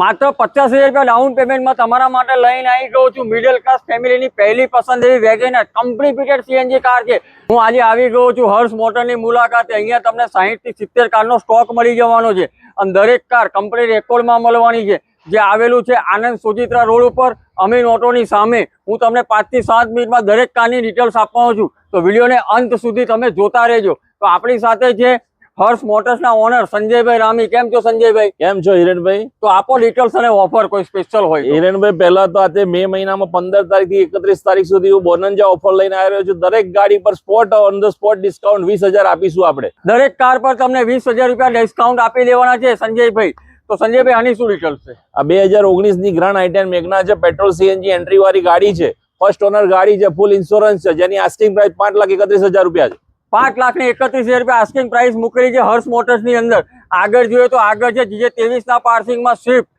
માત્ર પચાસ હજાર રૂપિયા ડાઉન પેમેન્ટમાં તમારા માટે લઈને આવી ગયો છું. મિડલ ક્લાસ ફેમિલીની પહેલી પસંદ એવી WagonR company fitted CNG car છે. હું આજે આવી ગયો છું હર્ષ મોટરની મુલાકાતે. અહીંયા તમને સાહીઠથી સિત્તેર કારનો સ્ટોક મળી જવાનો છે. અને દરેક કાર કંપની રેકોર્ડમાં મળવાની છે. જે આવેલું છે આનંદ સુચિત્રા રોડ ઉપર, અમીન ઓટોની સામે. હું તમને પાંચથી સાત મિનિટમાં દરેક કારની ડિટેલ્સ આપવાનો છું. તો વિડીયોને અંત સુધી તમે જોતા રહેજો. તો આપણી સાથે છે હર્ષ મોટર્સના ઓનર સંજયભાઈ રામી. કેમ છો સંજયભાઈ? કેમ છો હિરેનભાઈ? તો આપો ડિટેલ્સ અને ઓફર કોઈ સ્પેશિયલ હોય હિરણભાઈ હિરેનભાઈ પહેલા તો આજે મે મહિનામાં પંદર તારીખથી એકત્રીસ તારીખ સુધી હું બોનંજા ઓફર લઈને આવી રહ્યો છું. દરેક ગાડી પર spot on the spot discount વીસ હજાર આપીશું આપણે. દરેક કાર પર તમને વીસ હજાર રૂપિયા ડિસ્કાઉન્ટ આપી દેવાના છે સંજયભાઈ. તો સંજયભાઈ આની શું ડિટેલ્સ છે? આ બે હજાર ઓગણીસની ગ્રાન્ડ આઈટેન મેઘના છે પેટ્રોલ સીએનજી એન્ટ્રી વાળી ગાડી છે. ફર્સ્ટ ઓનર ગાડી છે ફૂલ ઇન્સ્યોરન્સ છે જેની આસ્ટિંગ પ્રાઇસ પાંચ લાખ એકત્રીસ હજાર રૂપિયા છે. પાંચ લાખ ને એકત્રીસ હજાર રૂપિયા આસ્કિંગ પ્રાઇસ મૂકેલી છે હર્ષ મોટર્સની અંદર. આગળ જોઈએ તો આગળ છે જીજે ત્રેવીસ ના પાર્સિંગમાં સ્વિફ્ટ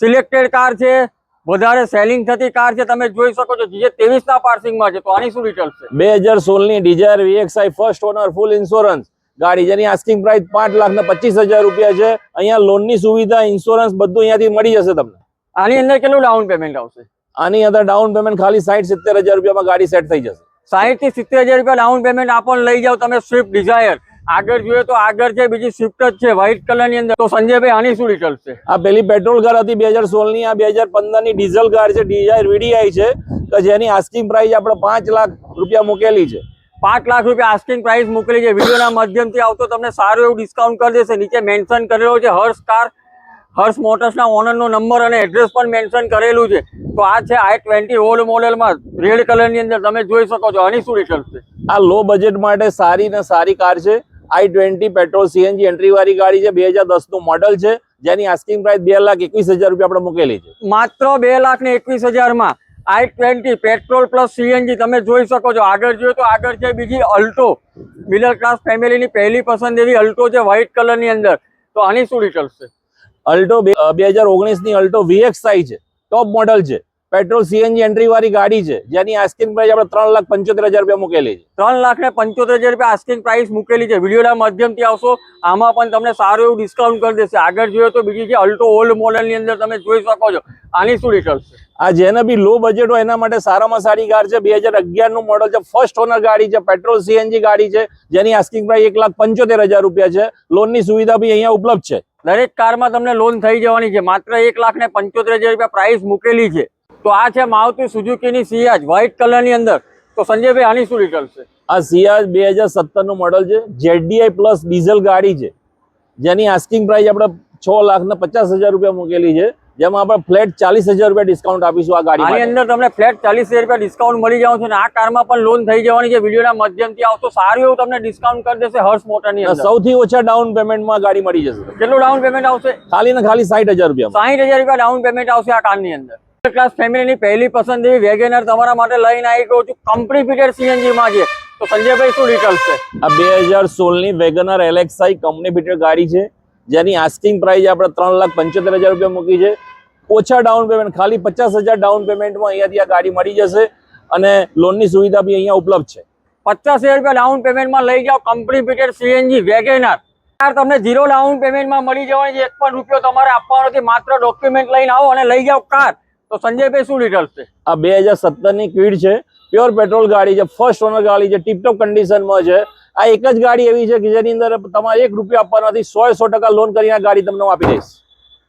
સિલેક્ટેડ કાર છે. વધારે સેલિંગ થતી કાર છે. તમે જોઈ શકો છો જીજે ત્રેવીસ ના પાર્સિંગમાં છે. તો આની શું ડિટેલ્સ છે? બે હજાર સોળની Dzire VXI first owner full insurance ગાડી જેની આસ્કિંગ પ્રાઇસ પાંચ લાખ ને પચીસ હજાર રૂપિયા છે. અહીંયા લોનની સુવિધા ઇન્સ્યોરન્સ બધું અહીંયાથી મળી જશે તમને. આની અંદર કેટલું ડાઉન પેમેન્ટ આવશે? આની અંદર ડાઉન પેમેન્ટ ખાલી સાઠ સિત્તેર હજાર રૂપિયામાં ગાડી સેટ થઈ જશે. સાહીઠથી સિત્તેર હજાર રૂપિયા ડાઉન પેમેન્ટ આપણને લઈ જાઓ તમે સ્વિફ્ટ ડિઝાયર આગળ જોઈએ તો આગળ છે બીજી સ્વિફ્ટ જ છે વ્હાઇટ કલરની અંદર. તો સંજયભાઈ આની શું ડિટેલ્સ છે? આ પેલી પેટ્રોલ કાર હતી બે હજાર સોળની આ બે હજાર પંદરની ડીઝલ કાર છે ડીઆઈ વીડીઆઈ છે કે જેની આસ્કિંગ પ્રાઇસ આપણે પાંચ લાખ રૂપિયા મૂકેલી છે. પાંચ લાખ રૂપિયા આસ્કિંગ પ્રાઇસ મોકલી છે. વિડીયોના માધ્યમથી આવતો તમને સારું એવું ડિસ્કાઉન્ટ કરી દેશે. નીચે મેન્શન કરેલો છે હર્ષ કાર હર્ષ મોટર્સના ઓનરનો નંબર અને એડ્રેસ પણ મેન્શન કરેલું છે. તો આ છે આઈ ટ્વેન્ટી ઓલ્ડ મોડેલમાં રેડ કલરની અંદર તમે જોઈ શકો છો. આની શું ડિટેલ્સ છે? આ લો બજેટ માટે સારી ને સારી કાર છે. I twenty petrol CNG entry વાળી ગાડી છે. બે હજાર દસનું મોડલ છે. જેની આસ્કિંગ પ્રાઇસ બે લાખ એકવીસ હજાર રૂપિયા આપણે મૂકેલી છે. માત્ર બે લાખ ને એકવીસ હજારમાં I twenty petrol plus CNG તમે જોઈ શકો છો. આગળ જોઈએ તો આગળ છે બીજી અલ્ટો. મિડલ ક્લાસ ફેમિલીની પહેલી પસંદ એવી અલ્ટો છે વ્હાઇટ કલરની અંદર. તો આની શું ડિટેલ્સ છે? અલ્ટો બે હજાર ઓગણીસની અલ્ટો અલ્ટો વીએક્સઆઈ છે. ટોપ મોડલ છે. પેટ્રોલ સીએનજી એન્ટ્રી વાળી ગાડી છે. જેની આસ્કિંગ પ્રાઇસ આપણે ત્રણ લાખ પંચોતેર હજાર રૂપિયા મૂકેલી છે. ત્રણ લાખ ને પંચોતેર હજાર રૂપિયા આસ્કિંગ પ્રાઇસ મૂકેલી છે. વિડીયોના માધ્યમથી આવશો. આમાં પણ તમને સારું એવું ડિસ્કાઉન્ટ કરી દેશે. આગળ જોઈએ તો બીજી છે અલ્ટો ઓલ્ડ મોડલની અંદર તમે જોઈ શકો છો. આની શું ડિટેલ્સ છે? આ જેને બી લો બજેટ હોય એના માટે સારામાં સારી કાર છે. બે હજાર અગિયારનું મોડલ છે. ફર્સ્ટ ઓનર ગાડી છે. પેટ્રોલ સીએનજી ગાડી છે. જેની આસ્કિંગ પ્રાઇસ એક લાખ પંચોતેર હજાર રૂપિયા છે. લોનની સુવિધા બી અહીંયા ઉપલબ્ધ છે. દરેક કારમાં તમને લોન થઈ જવાની છે. માત્ર એક લાખ ને પંચોતેર હજાર રૂપિયા પ્રાઇસ મૂકેલી છે. તો આ છે મારુતિ સુઝુકીની સિયાજ વ્હાઇટ કલરની અંદર. તો સંજયભાઈ, આની શું ડિટેલ છે? આ સિયાજ બે હજાર સત્તરનું મોડલ છે. જેડીઆઈ પ્લસ ડીઝલ ગાડી છે. જેની આસ્કિંગ પ્રાઇસ આપણે છ લાખ ને પચાસ હજાર રૂપિયા મૂકેલી છે. જેમાં આપણે ફ્લેટ ચાલીસ હજાર રૂપિયા ડિસ્કાઉન્ટ આપીશું આ ગાડી આની અંદર તમને ફ્લેટ ચાલીસ હજાર રૂપિયા ડિસ્કાઉન્ટ મળી જવાનું છે અને આ કારમાં પણ લોન થઈ જવાની છે. વિડીયોના માધ્યમથી આવતો સારું એવું તમને ડિસ્કાઉન્ટ કરી દેશે હર્ષ મોટરની અંદર. સૌથી ઓછા ડાઉન પેમેન્ટમાં ગાડી મળી જશે. કેટલું ડાઉન પેમેન્ટ આવશે? ખાલી ને ખાલી સાઠ હજાર રૂપિયા સાઠ હજાર રૂપિયા ડાઉન પેમેન્ટ આવશે આ કારની અંદર. ક્લાસ ફેમિલીની પહેલી પસંદગી વેગેનર તમારા માટે લઈને આવી ગયો છું. કંપની ફિટેડ સીએનજી માં છે. તો સંજયભાઈ શું ડિટેલ્સ છે? આ બે હજાર સોળની વેગનર એલેક્સાઈ કંપની ફિટેડ ગાડી છે. જેની આસ્કિંગ પ્રાઇસ આપણે ત્રણ લાખ પંચોતેર હજાર રૂપિયા મૂકી છે. ઓછા ડાઉન પેમેન્ટ ખાલી પચાસ હજાર ડાઉન પેમેન્ટમાં અહીંયાથી આ ગાડી મળી જશે અને લોનની સુવિધા બી અહીંયા ઉપલબ્ધ છે. પચાસ હજાર રૂપિયા ડાઉન પેમેન્ટમાં લઈ જાઓ કમ્પ્લીટેડ સીએનજી વેગેનર. કાર તમને ઝીરો ડાઉન પેમેન્ટમાં મળી જવાની છે એક પણ રૂપિયો તમારે આપવાનો નથી માત્ર ડોક્યુમેન્ટ લઈને આવો અને લઈ જાઓ કાર તો સંજયભાઈ શું ડિટેલ્સ છે? આ બે હજાર સત્તરની ક્વીડ છે. પ્યોર પેટ્રોલ ગાડી છે. ફર્સ્ટ ઓનર ગાડી છે. ટીપટોપ કન્ડિશનમાં છે. આ એક જ ગાડી એવી છે કે જેની અંદર તમારે એક રૂપિયા આપવાના નથી સો સો ટકા લોન કરીને આ ગાડી તમને હું આપી દઈશ.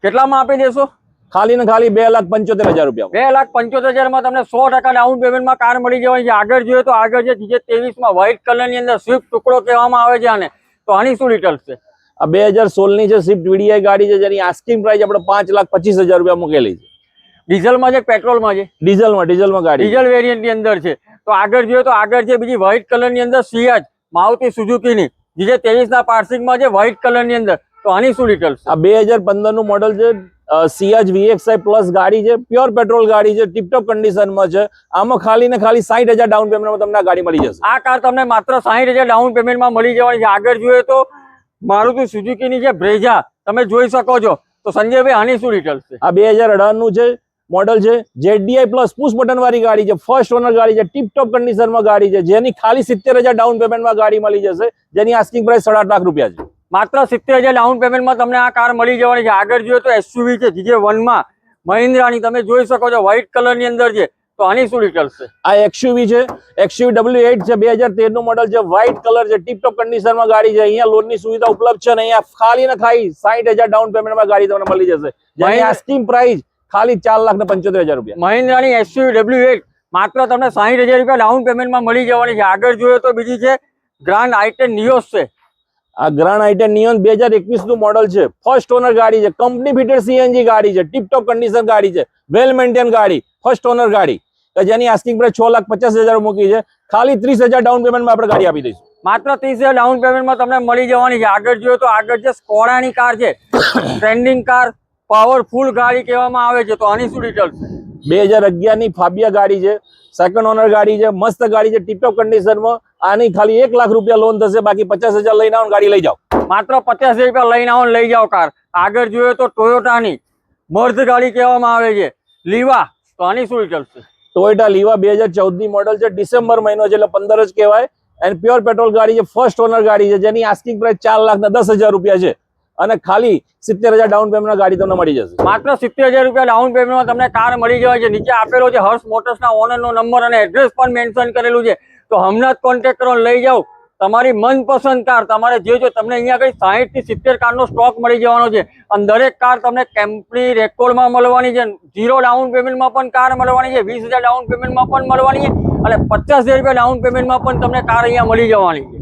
કેટલામાં આપી દેશો? ખાલી ને ખાલી બે લાખ પંચોતેર હજાર રૂપિયા બે લાખ પંચોતેર હજારમાં તમને સો ટકા ડાઉન પેમેન્ટમાં કાર મળી જવાની છે. આગળ જોઈએ તો આગળ છે જે જીજે ત્રેવીસમાં વ્હાઇટ કલરની અંદર સ્વિફ્ટ ટુકડો કહેવામાં આવે છે આને. તો આની શું ડિટેલ્સ છે? આ બે હજાર સોળની છે સ્વિફ્ટ વીડીઆઈ ગાડી છે જેની આસ્કિંગ પ્રાઇસ આપણે પાંચ લાખ પચીસ હજાર રૂપિયા મૂકેલી છે. ડીઝલમાં છે પેટ્રોલમાં છે? ડીઝલમાં ડીઝલમાં ગાડી ડીઝલ વેરિયન્ટની અંદર છે. તો આગળ જોઈએ તો આગળ છે બીજી વ્હાઇટ કલરની અંદર સિયાજ મારુતિ સુઝુકીની જે ત્રેવીસના પાર્સિંગમાં છે વ્હાઇટ કલરની અંદર. તો આની શું ડિટેલ્સ આ બે હજાર પંદરનું મોડલ છે સીએચ વીએક્સઆઈ પ્લસ ગાડી છે પ્યોર પેટ્રોલ ગાડી છે ટીપટોપ કન્ડિશનમાં છે. આમાં ખાલી ને ખાલી સાઠ હજાર ડાઉન પેમેન્ટમાં તમને આ ગાડી મળી જશે. આ કાર તમને માત્ર સાહીઠ હજાર ડાઉન પેમેન્ટમાં મળી જવાની છે. આગળ જોઈએ તો મારુતિ સુઝુકીની જે બ્રેઝા તમે જોઈ શકો છો. તો સંજયભાઈ આની શું ડિટેલ્સ છે? આ બે હજાર અઢારનું છે મોડલ છે જેડીઆઈ પ્લસ પુશ બટન વાળી ગાડી છે ફર્સ્ટ ઓનર ગાડી છે ટીપટોપ કન્ડિશનમાં ગાડી છે જેની ખાલી સિત્તેર હજાર ડાઉન પેમેન્ટમાં ગાડી મળી જશે જેની આસ્કિંગ પ્રાઇસ સાડા લાખ રૂપિયા છે. માત્ર સિત્તેર હજાર ડાઉન પેમેન્ટમાં તમને આ કાર મળી જવાની છે. આગળ જોઈએ તો એસયુવી છે જીજે વનમાં મહિન્દ્રાની તમે જોઈ શકો છો વ્હાઇટ કલરની અંદર છે. તો આની શું ડિટેલ્સ છે? આ એક્સયુવી છે એક્સયુવી ડબલ્યુ એઇટ છે બે હજાર તેરનું મોડલ છે વ્હાઇટ કલર છે ટીપટોપ કન્ડિશનમાં ગાડી છે. અહીંયા લોનની સુવિધા ઉપલબ્ધ છે અને અહીંયા ખાલી ને ખાલી સાઠ હજાર ડાઉન પેમેન્ટમાં ગાડી તમને મળી જશે. જેની આસ્કિંગ પ્રાઇસ ખાલી ચાર લાખ ને પંચોતેર હજાર રૂપિયા. મહિન્દ્રાની એસયુવી ડબલ્યુ એટ માત્ર તમને સાહીઠ હજાર રૂપિયા ડાઉન પેમેન્ટમાં મળી જવાની છે. આગળ જોઈએ તો બીજી છે ગ્રાન્ડ આઈટેન નિયોસ છે. આ ગ્રાન્ડ આઈટેન નિયોન બે હજાર એકવીસનું મોડલ છે. ફર્સ્ટ ઓનર ગાડી છે. કંપની ફિટેડ સીએનજી ગાડી છે. ટીપટોપ કન્ડિશન ગાડી છે. વેલ મેન્ટેન ગાડી. ફર્સ્ટ ઓનર ગાડી. કે જેની આસ્કિંગ પ્રાઇસ છ લાખ પચાસ હજાર મૂકી છે. ખાલી ત્રીસ હજાર ડાઉન પેમેન્ટમાં આપણે ગાડી આપી દઈશું. માત્ર ત્રીસ હજાર ડાઉન પેમેન્ટમાં તમને મળી જવાની છે. આગળ જોઈએ તો આગળ જે સ્કોડાની કાર છે. ટ્રેન્ડિંગ કાર પાવરફુલ ગાડી કહેવામાં આવે છે તો આની શું ડિટેલ છે બે હજાર અગિયારની ફાબિયા ગાડી છે સેકન્ડ ઓનર ગાડી છે મસ્ત ગાડી છે ટીપટોપ કન્ડિશનમાં આની ખાલી એક લાખ રૂપિયા લોન થશે બાકી પચાસ હજાર લઈને આવો ગાડી લઈ જાઓ. માત્ર પચાસ રૂપિયા લઈને આવો લઈ જાઓ કાર. આગળ જોઈએ તો ટોયોટાની મર્દ ગાડી કહેવામાં આવે છે. લીવા તો આની શું ડિટેલ છે? ટોયોટા લીવા બે હજાર ચૌદની મોડલ છે ડિસેમ્બર મહિનો છે એટલે પંદર જ કહેવાય. એન્ડ પ્યોર પેટ્રોલ ગાડી છે ફર્સ્ટ ઓનર ગાડી છે જેની આસ્કિંગ પ્રાઇસ ચાર લાખ ને દસ હજાર રૂપિયા છે. અને ખાલી સિત્તેર હજાર ડાઉન પેમેન્ટ ગાડી તમને મળી જશે. માત્ર સિત્તેર હજાર રૂપિયા ડાઉન પેમેન્ટમાં તમને કાર મળી જવાય છે. નીચે આપેલો છે હર્ષ મોટર્સના ઓનરનો નંબર અને એડ્રેસ પણ મેન્શન કરેલું છે. તો હમણાં જ કોન્ટેક્ટ કરો લઈ જાઓ. તમારી મનપસંદ કાર તમારે જે જો તમને અહીંયા કઈ સાહીઠથી સિત્તેર કારનો સ્ટોક મળી જવાનો છે. અને દરેક કાર તમને કંપની રેકોર્ડમાં મળવાની છે. ઝીરો ડાઉન પેમેન્ટમાં પણ કાર મળવાની છે. વીસ હજાર ડાઉન પેમેન્ટમાં પણ મળવાની છે. અને પચાસ હજાર રૂપિયા ડાઉન પેમેન્ટમાં પણ તમને કાર અહીંયા મળી જવાની છે.